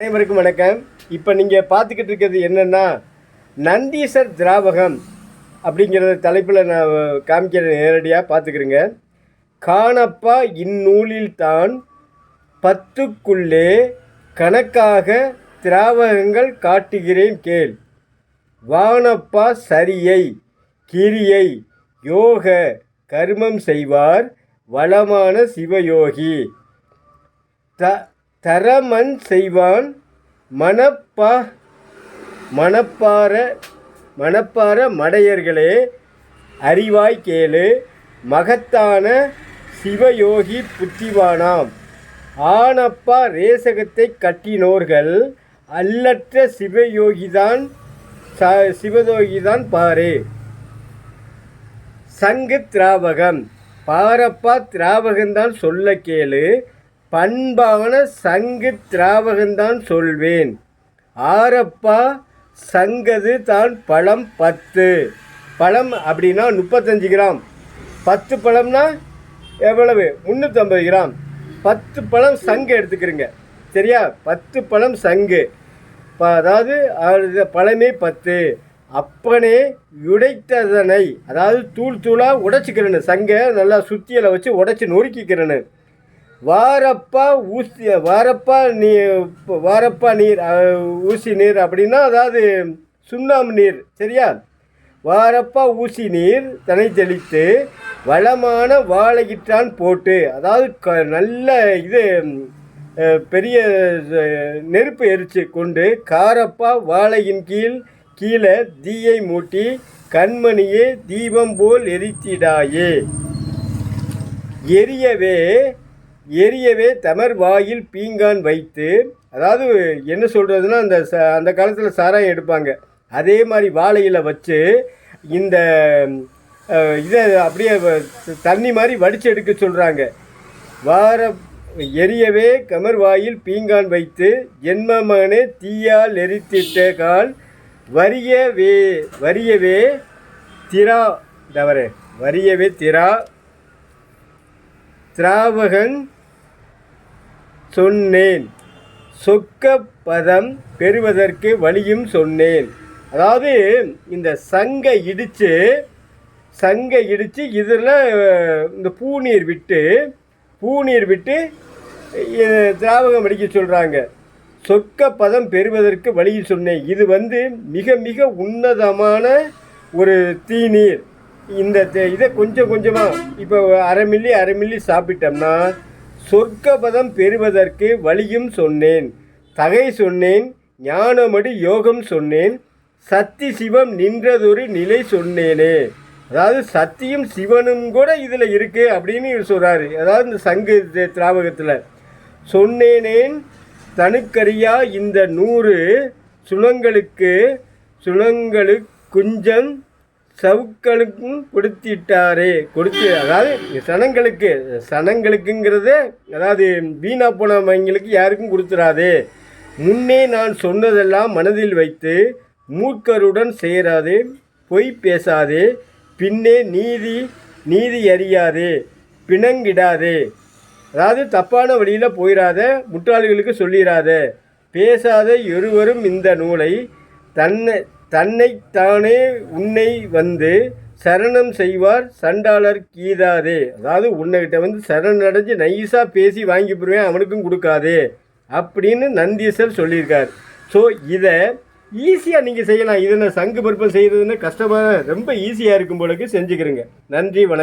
அனைவருக்கும் வணக்கம். இப்போ நீங்கள் பார்த்துக்கிட்டு இருக்கிறது என்னென்னா நந்தீசர் திராவகம் அப்படிங்கிற தலைப்பில் நான் காமிக்கிறேன் நேரடியாக பார்த்துக்கிறேங்க. காணப்பா இந்நூலில் தான் பத்துக்குள்ளே கணக்காக திராவகங்கள் காட்டுகிறேன் கேள். வானப்பா சரியை கிரியை யோக கர்மம் செய்வார் வளமான சிவயோகி. த தரமன் செய்வான் மனப்பா மணப்பார மணப்பார மடையர்களே அறிவாய் கேளு மகத்தான சிவயோகி புத்திவானாம். ஆனப்பா ரேசகத்தை கட்டினோர்கள் அல்லற்ற சிவயோகிதான் ச சிவயோகிதான் பாரு. சங்கு திராவகம். பாரப்பா திராவகம்தான் சொல்ல கேளு பண்பான சங்கு திராவகந்தான் சொல்வேன். ஆரப்பா சங்கது தான் பழம் பத்து. பழம் அப்படின்னா முப்பத்தஞ்சு கிராம். பத்து பழம்னா எவ்வளவு? முந்நூற்றம்பது கிராம். பத்து பழம் சங்கு எடுத்துக்கிறீங்க. சரியா? பத்து பழம் சங்கு. ப- அதாவது அது பழமே பத்து. அப்பனே உடைத்ததனை அதாவது தூள் தூளாக உடைச்சிக்கிறேன்னு சங்கை நல்லா சுத்தியில் வச்சு உடைச்சி நொறுக்கிக்கிறேன்னு வாரப்பா ஊசி வாரப்பா நீ வாரப்பா நீர் ஊசி நீர் அப்படின்னா அதாவது சுண்ணாம்பு நீர் சரியா? வாரப்பா ஊசி நீர் தனை தெளித்து வளமான வாழைகிற்றான் போட்டு அதாவது க நல்ல இது பெரிய நெருப்பு எரிச்சு கொண்டு காரப்பா வாழையின் கீழ் கீழே தீயை மூட்டி கண்மணியே தீபம் போல் எரித்திடாயே. எரியவே எரியவே தமர் வாயில் பீங்கான் வைத்து அதாவது என்ன சொல்கிறதுனா அந்த ச அந்த காலத்தில் சாராயம் எடுப்பாங்க. அதே மாதிரி வாழையில் வச்சு இந்த இதை அப்படியே தண்ணி மாதிரி வடித்து எடுக்க சொல்கிறாங்க வார எரியவே கமர் வாயில் பீங்கான் வைத்து ஜென்மமகனே தீயால் எரித்திட்ட கால் வரியவே வரியவே திரா தவறு வரியவே திரா திராவகன் சொன்னேன். சொக்க பதம் பெறுவதற்கு வழியும் சொன்னேன். அதாவது இந்த சங்கை இடித்து சங்கை இடித்து இதில் இந்த பூநீர் விட்டு பூநீர் விட்டு திராவகம் அடிக்க சொல்கிறாங்க சொக்க பதம் பெறுவதற்கு வழியில் சொன்னேன். இது வந்து மிக மிக உன்னதமான ஒரு தீநீர். இந்த தே- இதை கொஞ்சம் கொஞ்சமாக இப்போ அரை மில்லி அரை மில்லி சாப்பிட்டோம்னா சொர்க்கபதம் பெறுவதற்கு வழியும் சொன்னேன். தகை சொன்னேன் ஞானமடி யோகம் சொன்னேன் சக்தி சிவம் நின்றதொரு நிலை சொன்னேனே. அதாவது சத்தியும் சிவனும் கூட இதில் இருக்குது அப்படின்னு இவர் சொல்கிறாரு அதாவது இந்த சங்கு திராவகத்தில். சொன்னேனேன் தனுக்கரியா இந்த நூறு சுணங்களுக்கு சுணங்களு குஞ்சம் சவுக்களுக்கும் கொடுத்திட்டாரே. கொடுத்து அதாவது சனங்களுக்கு சனங்களுக்குங்கிறது அதாவது வீணா போனவங்களுக்கு யாருக்கும் கொடுத்துடாதே முன்னே நான் சொன்னதெல்லாம் மனதில் வைத்து மூக்கருடன் சேராதே பொய் பேசாதே. பின்னே நீதி நீதி அறியாதே பிணங்கிடாதே. அதாவது தப்பான வழியில் போயிடாத முட்டாளிகளுக்கு சொல்லிடாத பேசாத இருவரும் இந்த நூலை தன்னை தன்னைத்தானே உன்னை வந்து சரணம் செய்வார் சண்டாளர் கீதாதே. அதாவது உன்னைகிட்ட வந்து சரணம் அடைஞ்சு நைஸாக பேசி வாங்கி போடுவேன் அவனுக்கும் கொடுக்காதே அப்படின்னு நந்தீசர் சொல்லியிருக்கார். ஸோ இதை ஈஸியாக நீங்கள் செய்யலாம். இதை நான் சங்கு பருப்பம் செய்கிறதுன்னு கஷ்டமாக ரொம்ப ஈஸியாக இருக்கும் போலக்கு செஞ்சுக்கிறேங்க. நன்றி வணக்கம்.